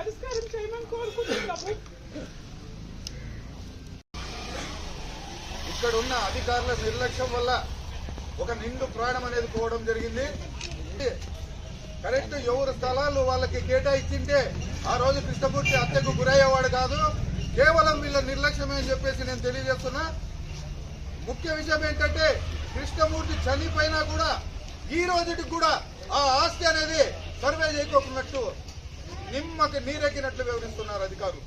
పరిష్కారం చేయమని కోరుకుంటున్నాము. ఇక్కడ ఉన్న అధికారుల నిర్లక్ష్యం వల్ల ఒక నిండు ప్రాణం అనేది పోవడం జరిగింది. కరెక్ట్ ఎవరు స్థలాలు వాళ్ళకి కేటాయించింటే ఆ రోజు కృష్ణమూర్తి హత్యకు గురయ్యేవాడు కాదు. కేవలం వీళ్ళ నిర్లక్ష్యమే అని చెప్పేసి నేను తెలియజేస్తున్నా. ముఖ్య విషయం ఏంటంటే కృష్ణమూర్తి చనిపోయినా కూడా ఈ రోజుకి కూడా ఆ ఆస్తి అనేది సర్వే చేయకోకున్నట్టు నిమ్మకి నీరెక్కినట్లు వివరిస్తున్నారు అధికారులు.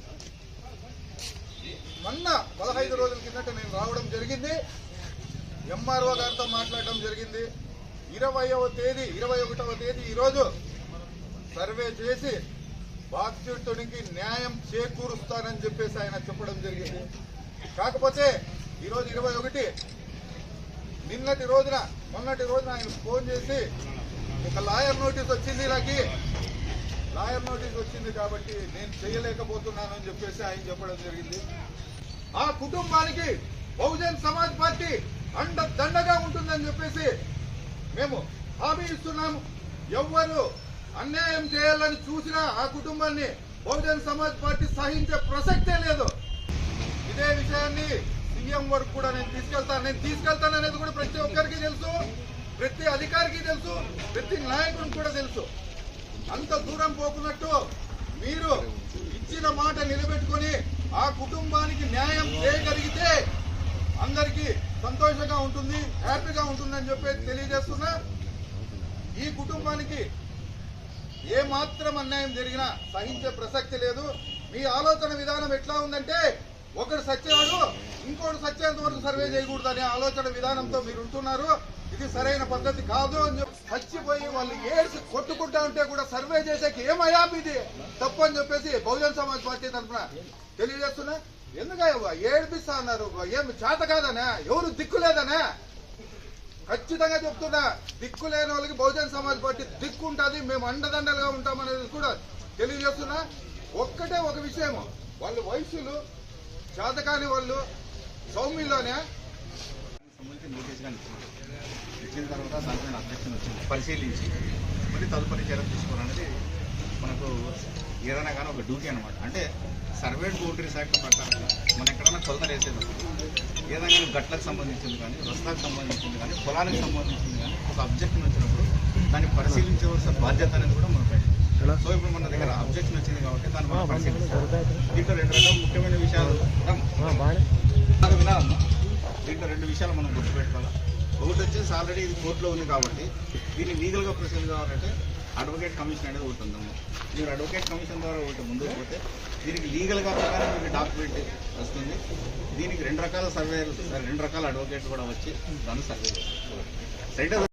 మొన్న పదహైదు రోజుల కిందట నేను రావడం జరిగింది. ఎంఆర్ఓ గారితో మాట్లాడడం జరిగింది. ఇరవయవ తేదీ ఇరవై ఒకటవ తేదీ ఈరోజు సర్వే చేసి బాధితుడికి న్యాయం చేకూరుస్తానని చెప్పేసి ఆయన చెప్పడం జరిగింది. కాకపోతే ఈరోజు ఇరవై ఒకటి నిన్నటి రోజున మొన్నటి రోజున ఆయన ఫోన్ చేసి ఒక లాయర్ నోటీస్ వచ్చింది నాకు. లాయర్ నోటీస్ వచ్చింది కాబట్టి నేను చేయలేకపోతున్నాను అని చెప్పేసి ఆయన చెప్పడం జరిగింది. ఆ కుటుంబానికి బహుజన్ సమాజ్ పార్టీ అండ దండగా ఉంటుందని చెప్పేసి మేము హామీ ఇస్తున్నాము. ఎవ్వరు అన్యాయం చేయాలని చూసినా ఆ కుటుంబాన్ని బహుజన్ సమాజ్ పార్టీ సహించే ప్రసక్తే లేదు. ఇదే విషయాన్ని సీఎం వరకు కూడా నేను తీసుకెళ్తాను నేను తీసుకెళ్తాను అనేది కూడా ప్రతి ఒక్కరికి తెలుసు. ప్రతి అధికారికి తెలుసు. ప్రతి నాయకునికి కూడా తెలుసు. అంత దూరం పోకున్నట్టు మీరు ఇచ్చిన మాట నిలబెట్టుకొని ఆ కుటుంబానికి న్యాయం చేయగలిగితే అందరికీ సంతోషంగా ఉంటుంది హ్యాపీగా ఉంటుందని చెప్పి తెలియజేస్తున్నా. ఈ కుటుంబానికి ఏ మాత్రం అన్యాయం జరిగినా సహించే ప్రసక్తి లేదు. మీ ఆలోచన విధానం ఎట్లా ఉందంటే ఒకడు సచ్చేవాడు ఇంకోటి సచ్చేంత వరకు సర్వే చేయకూడదు అనే ఆలోచన విధానంతో మీరు ఉంటున్నారు. ఇది సరైన పద్ధతి కాదు అని చెప్పి చచ్చిపోయి వాళ్ళు ఏడ్చి కొట్టుకుంటా ఉంటే కూడా సర్వే చేసేకి ఏమయ్యా ఇది తప్పు అని చెప్పేసి బహుజన్ సమాజ్ పార్టీ తరఫున తెలియజేస్తున్నా. ఎందుకయ్యా ఏడిపిస్తా అన్నారు. ఏం చేత కాదనే? ఎవరు దిక్కు లేదనే? ఖచ్చితంగా చెప్తున్నా. దిక్కు లేని వాళ్ళకి బహుజన్ సమాజ్ పార్టీ దిక్కు ఉంటుంది. మేము అండదండలుగా ఉంటామనేది కూడా తెలియజేస్తున్నా. ఒక్కటే ఒక విషయం వాళ్ళు వయసులు చేతకాని వాళ్ళు సౌమ్యంలోనే నోటీస్ కానీ ఇచ్చిన తర్వాత దానిపైన అబ్జెక్షన్ వచ్చింది. పరిశీలించి మళ్ళీ తదుపరి చర్య తీసుకోవాలనేది మనకు ఏదైనా కానీ ఒక డ్యూటీ అనమాట అంటే సర్వేడ్ బౌండరీస్ యాక్ట్ ప్రకారం మనం ఎక్కడైనా కొలతలు వేసేటప్పుడు ఏదైనా కానీ గట్లకు సంబంధించింది కానీ రస్తాకు సంబంధించింది కానీ పొలానికి సంబంధించింది కానీ ఒక అబ్జెక్షన్ వచ్చినప్పుడు దాన్ని పరిశీలించవలసిన బాధ్యత అనేది కూడా మనపై సో ఇప్పుడు మన దగ్గర అబ్జెక్షన్ వచ్చింది కాబట్టి దాన్ని మనం పరిశీలించాలి దీంట్లో రెండు రకాల ముఖ్యమైన విషయాలు వినాలమ్మా రెండు విషయాలు మనం గుర్తుపెట్టుకోవాలి? ఒకటి వచ్చేసి ఆల్రెడీ ఇది కోర్టులో ఉంది కాబట్టి దీన్ని లీగల్గా ప్రొసీడ్ కావాలంటే అడ్వకేట్ కమిషన్ అనేది ఒకటి ఉందమ్మా మీరు అడ్వకేట్ కమిషన్ ద్వారా ఒకటి ముందుకు పోతే దీనికి లీగల్గా ప్రకారం మీకు డాక్యుమెంట్ వస్తుంది. దీనికి రెండు రకాల సర్వేలు రెండు రకాల అడ్వకేట్ కూడా వచ్చి దాన్ని సర్వే చేస్తారు.